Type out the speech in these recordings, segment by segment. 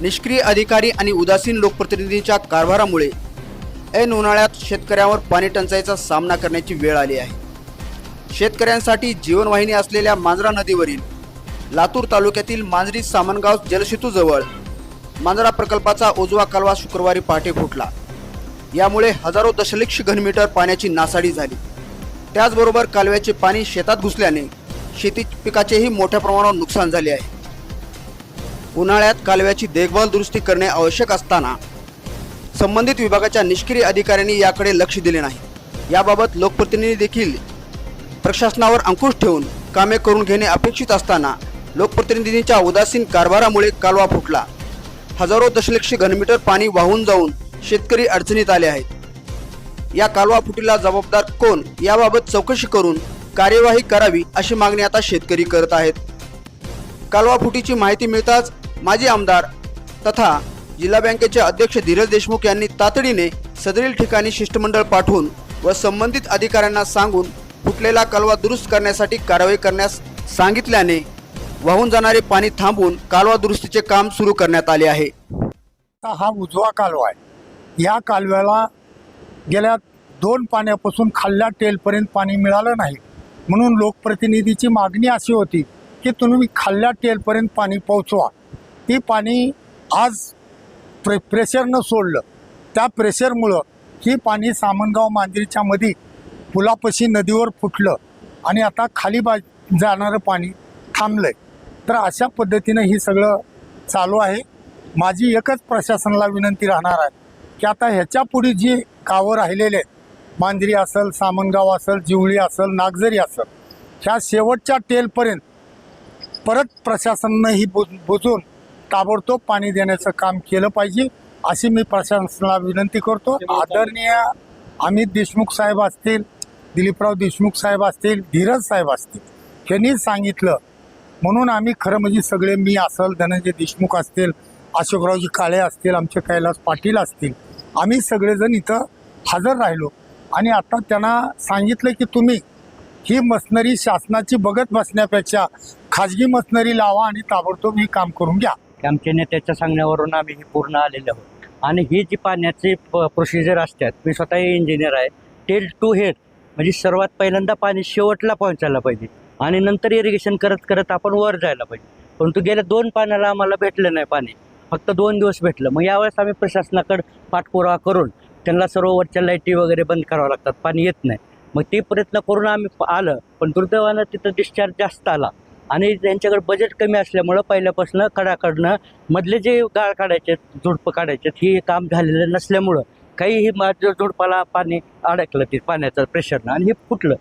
निष्क्रिय अधिकारी आणि उदासीन लोकप्रतिनिधींच्या कारभारामुळे ऐन उन्हाळ्यात शेतकऱ्यांवर पाणी टंचाईचा सामना करण्याची वेळ आली आहे. शेतकऱ्यांसाठी जीवनवाहिनी असलेल्या मांजरा नदीवरील लातूर तालुक्यातील मांजरी सामनगाव जलसेतूजवळ मांजरा प्रकल्पाचा उजवा कालवा शुक्रवारी पहाटे फुटला. यामुळे हजारो दशलक्ष घनमीटर पाण्याची नासाडी झाली. त्याचबरोबर कालव्याचे पाणी शेतात घुसल्याने शेती पिकाचेही मोठ्या प्रमाणावर नुकसान झाले आहे. उन्हाळ्यात कालव्याची देखभाल दुरुस्ती करणे आवश्यक असताना संबंधित विभागाच्या निष्क्रिय अधिकाऱ्यांनी याकडे लक्ष दिले नाही. याबाबत लोकप्रतिनिधी देखील प्रशासनावर अंकुश ठेवून कामे करून घेणे अपेक्षित असताना लोकप्रतिनिधींच्या उदासीन कारभारामुळे कालवा फुटला. हजारो दशलक्ष घनमीटर पाणी वाहून जाऊन शेतकरी अडचणीत आले आहेत. या कालवा फुटीला जबाबदार कोण? याबाबत चौकशी करून कार्यवाही करावी अशी मागणी आता शेतकरी करत आहेत. कालवा फुटीची माहिती मिळताच माजी आमदार तथा जिल्हा बँकेचे अध्यक्ष धीरज देशमुख यांनी तातडीने सदरील ठिकाणी शिष्टमंडळ पाठवून व संबंधित अधिकाऱ्यांना सांगून फुटलेला कालवा दुरुस्त करण्यासाठी कारवाई करण्यास सांगितल्याने वाहून जाणारे पाणी थांबवून कालवा दुरुस्तीचे काम सुरू करण्यात आले आहे. आता हा उजवा कालवा आहे. या कालव्याला गेल्या दोन पाण्यापासून खाल्ल्या टेलपर्यंत पाणी मिळालं नाही. म्हणून लोकप्रतिनिधीची मागणी अशी होती की तुम्ही खाल्ल्या टेलपर्यंत पाणी पोहोचवा. ती पाणी आज प्रे प्रेशरनं सोडलं. त्या प्रेशरमुळं ही पाणी सामनगाव मांजरीच्या मध्ये पुलापशी नदीवर फुटलं आणि आता खाली बा जाणारं पाणी थांबलं आहे तर अशा पद्धतीनं ही सगळं चालू आहे. माझी एकच प्रशासनाला विनंती राहणार आहे की आता ह्याच्या पुढे जी गावं राहिलेले आहेत मांजरी असेल सामनगाव असेल जिवळी असेल नागझरी असेल ह्या शेवटच्या टेलपर्यंत परत प्रशासनानं ही बुज बुजून ताबडतोब पाणी देण्याचं काम केलं पाहिजे अशी मी प्रशासनाला विनंती करतो. आदरणीय अमित देशमुख साहेब असतील दिलीपराव देशमुख साहेब असतील धीरज साहेब असतील यांनी सांगितलं. म्हणून आम्ही खरं म्हणजे सगळे मी असेल धनंजय देशमुख असतील अशोकरावजी काळे असतील आमचे कैलास पाटील असतील आम्ही सगळेजण इथं हजर राहिलो. आणि आता त्यांना सांगितलं की तुम्ही ही मशनरी शासनाची बघत बसण्यापेक्षा खाजगी मशनरी लावा आणि ताबडतोब ही काम करून घ्या. आमच्या नेत्याच्या सांगण्यावरून आम्ही ही पूर्ण आलेलो आहोत. आणि ही जी पाण्याची प्रोसिजर असतात मी स्वतः इंजिनियर आहे. टेल टू हेड म्हणजे सर्वात पहिल्यांदा पाणी शेवटला पोहोचायला पाहिजे. आणि नंतर इरिगेशन करत करत आपण वर जायला पाहिजे. परंतु गेल्या दोन पाण्याला आम्हाला भेटलं नाही पाणी. फक्त दोन दिवस भेटलं. मग यावेळेस आम्ही प्रशासनाकडे पाठपुरावा करून त्यांना सर्व वरच्या लाईटी वगैरे बंद करावं लागतात. पाणी येत नाही. मग ते प्रयत्न करून आम्ही आलं पण दुर्दैवानं तिथं डिस्चार्ज जास्त आला. आणि त्यांच्याकडे बजेट कमी असल्यामुळं पहिल्यापासून कडाकडनं मधले जे गाळ काढायचे झुडपं काढायचे हे काम झालेलं नसल्यामुळं काहीही झुडपाला पाणी अडकलं ते पाण्याचं प्रेशरनं आणि हे फुटलं.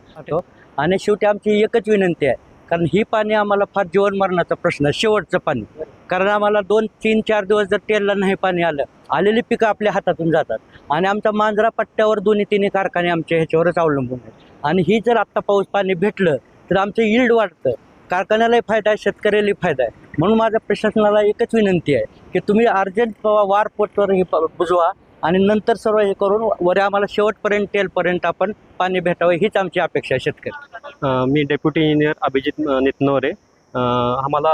आणि शेवटी आमची एकच विनंती आहे कारण ही पाणी आम्हाला फार जीवन मरणाचा प्रश्न आहे शेवटचं पाणी. कारण आम्हाला दोन तीन चार दिवस जर तेलला नाही पाणी आलं आलेली पिकं आपल्या हातातून जातात. आणि आमच्या मांजरा पट्ट्यावर दोन्ही तिन्ही कारखाने आमच्या ह्याच्यावरच अवलंबून आहेत. आणि ही जर आत्ता पाऊस पाणी भेटलं तर आमचं यील्ड वाढतं. कारखान्यालाही फायदा आहे शेतकऱ्यालाही फायदा आहे. म्हणून माझ्या प्रशासनाला एकच विनंती आहे की तुम्ही अर्जंट वारपोटवर हे बुजवा आणि नंतर सर्व हे करून वर आम्हाला शेवटपर्यंत तेलपर्यंत आपण पाणी भेटावं हीच आमची अपेक्षा आहे शेतकरी. मी डेप्युटी इंजिनियर अभिजित नितनवरे आम्हाला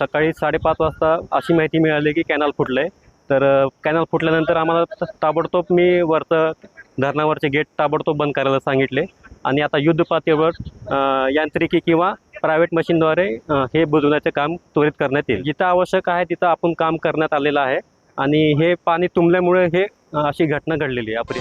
सकाळी साडेपाच वाजता अशी माहिती मिळाली की कॅनल फुटलं आहे तर कॅनल फुटल्यानंतर आम्हाला ताबडतोब मी वरचं धरणावरचे गेट ताबडतोब बंद करायला सांगितले. आणि आता युद्धपातळीवर यांत्रिकी किंवा प्रायव्हेट मशीनद्वारे हे बुजवण्याचे काम त्वरित करण्यात येईल. जिथं आवश्यक आहे तिथं आपण काम करण्यात आलेलं आहे. आणि हे पाणी तुंबल्यामुळे हे अशी घटना घडलेली आहे आपली